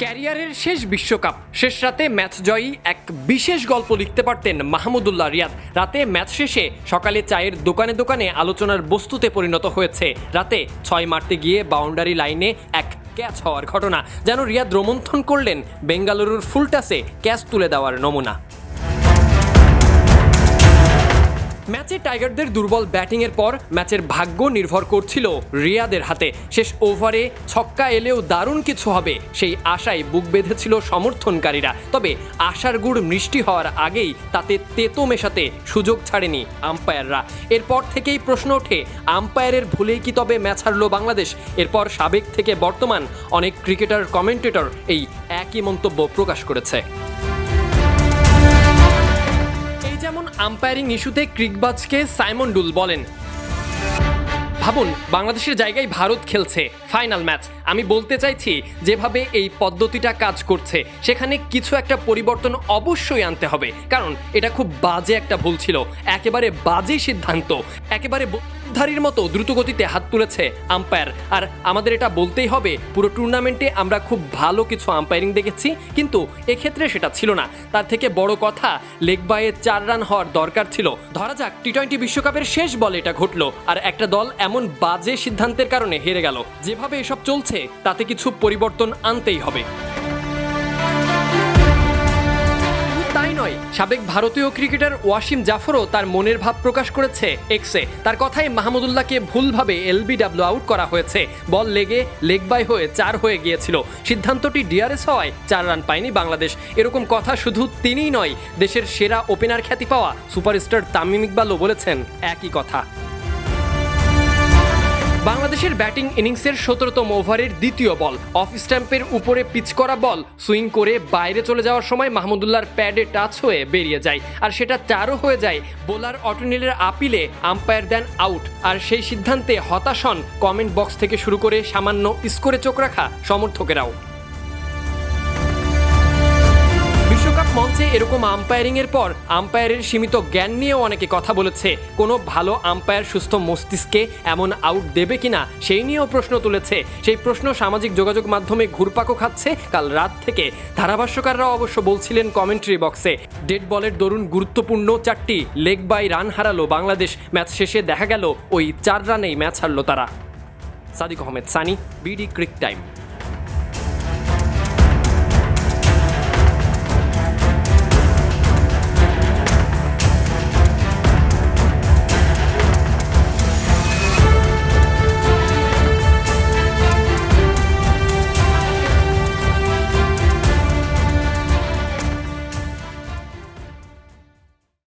ক্যারিয়ারের শেষ বিশ্বকাপ। শেষ রাতে ম্যাচ জয়ী এক বিশেষ গল্প লিখতে পারতেন মাহমুদুল্লাহ রিয়াদ। রাতে ম্যাচ শেষে সকালে চায়ের দোকানে দোকানে আলোচনার বস্তুতে পরিণত হয়েছে। রাতে ছয় মারতে গিয়ে বাউন্ডারি লাইনে এক ক্যাচ হওয়ার ঘটনা, যেন রিয়াদ রোমন্থন করলেন বেঙ্গালুরুর ফুলটাসে ক্যাচ তুলে দেওয়ার নমুনা। ম্যাচে টাইগারদের দুর্বল ব্যাটিংয়ের পর ম্যাচের ভাগ্য নির্ভর করছিল রিয়াদের হাতে। শেষ ওভারে ছক্কা এলেও দারুণ কিছু হবে, সেই আশায় বুক বেঁধেছিল সমর্থনকারীরা। তবে আশার গুড় মিষ্টি হওয়ার আগেই তাতে তেতো মেশাতে সুযোগ ছাড়েনি আম্পায়াররা। এরপর থেকেই প্রশ্ন ওঠে, আম্পায়ারের ভুলেই কি তবে ম্যাচ হারলো বাংলাদেশ? এরপর সাবেক থেকে বর্তমান অনেক ক্রিকেটার কমেন্টেটর এই একই মন্তব্য প্রকাশ করেছে। আম্পায়ারিং ইস্যুতে ক্রিকবাজকে সাইমন ডুল বলেন। ভাবুন, বাংলাদেশের জায়গায় ভারত খেলছে, ফাইনাল ম্যাচ। আমি বলতে চাইছি, যেভাবে এই পদ্ধতিটা কাজ করছে, সেখানে কিছু একটা পরিবর্তন অবশ্যই আনতে হবে। কারণ, এটা খুব বাজে একটা ভুল ছিল। একেবারে বাজে সিদ্ধান্ত। একেবারে ধারির মতো দ্রুতগতিতে হাত তুলেছে আম্পায়ার। আর আমাদের এটা বলতেই হবে, পুরো টুর্নামেন্টে আমরা খুব ভালো কিছু আম্পায়ারিং দেখেছি, কিন্তু এক্ষেত্রে সেটা ছিল না। তার থেকে বড় কথা, লেগ বাইয়ে চার রান হওয়ার দরকার ছিল। ধরা যাক টি টোয়েন্টি বিশ্বকাপের শেষ বলে এটা ঘটলো, আর একটা দল এমন বাজে সিদ্ধান্তের কারণে হেরে গেল। যেভাবে এসব চলছে, তাতে কিছু পরিবর্তন আনতেই হবে। সাবেক ভারতীয় ক্রিকেটার ওয়াসিম জাফরও তার মনের ভাব প্রকাশ করেছে এক্সে। তার কথায় মাহমুদুল্লাহকে ভুলভাবে এলবিডাব্লিউ আউট করা হয়েছে। বল লেগে লেগ বাই হয়ে চার হয়ে গিয়েছিল। সিদ্ধান্তটি ডিআরএস হওয়ায় চার রান পায়নি বাংলাদেশ। এরকম কথা শুধু তিনিই নয়, দেশের সেরা ওপেনার খ্যাতি পাওয়া সুপারস্টার তামিম ইকবালও বলেছেন একই কথা। বাংলাদেশের ব্যাটিং ইনিংসের সতেরোতম ওভারের দ্বিতীয় বল। অফ স্ট্যাম্পের উপরে পিচ করা বল, সুইং করে বাইরে চলে যাওয়ার সময় মাহমুদুল্লাহর প্যাডে টাচ হয়ে বেরিয়ে যায়। আর সেটা চারও হয়ে যায়, বোলার অটোনিলের আপিলে আম্পায়ার দেন আউট। আর সেই সিদ্ধান্তে হতাশ হন কমেন্ট বক্স থেকে শুরু করে সামান্য স্কোরে চোখ রাখা সমর্থকেরাও। মঞ্চে এরকম আম্পায়ারিং এর পর আম্পায়ারের সীমিত জ্ঞান নিয়েও অনেকে কথা বলেছে। কোনো ভালো আম্পায়ার সুস্থ মস্তিষ্কে এমন আউট দেবে কিনা, সেই নিয়েও প্রশ্ন তুলেছে। সেই প্রশ্ন সামাজিক যোগাযোগ মাধ্যমে ঘুরপাকও খাচ্ছে কাল রাত থেকে। ধারাভাষ্যকাররা অবশ্য বলছিলেন কমেন্ট্রি বক্সে ডেড বলের দরুন গুরুত্বপূর্ণ চারটি লেগ বাই রান হারালো বাংলাদেশ, ম্যাচ শেষে দেখা গেল, ওই চার রানেই ম্যাচ হারলো তারা। Sadiq Ahmed, Sani, BD Cric Time.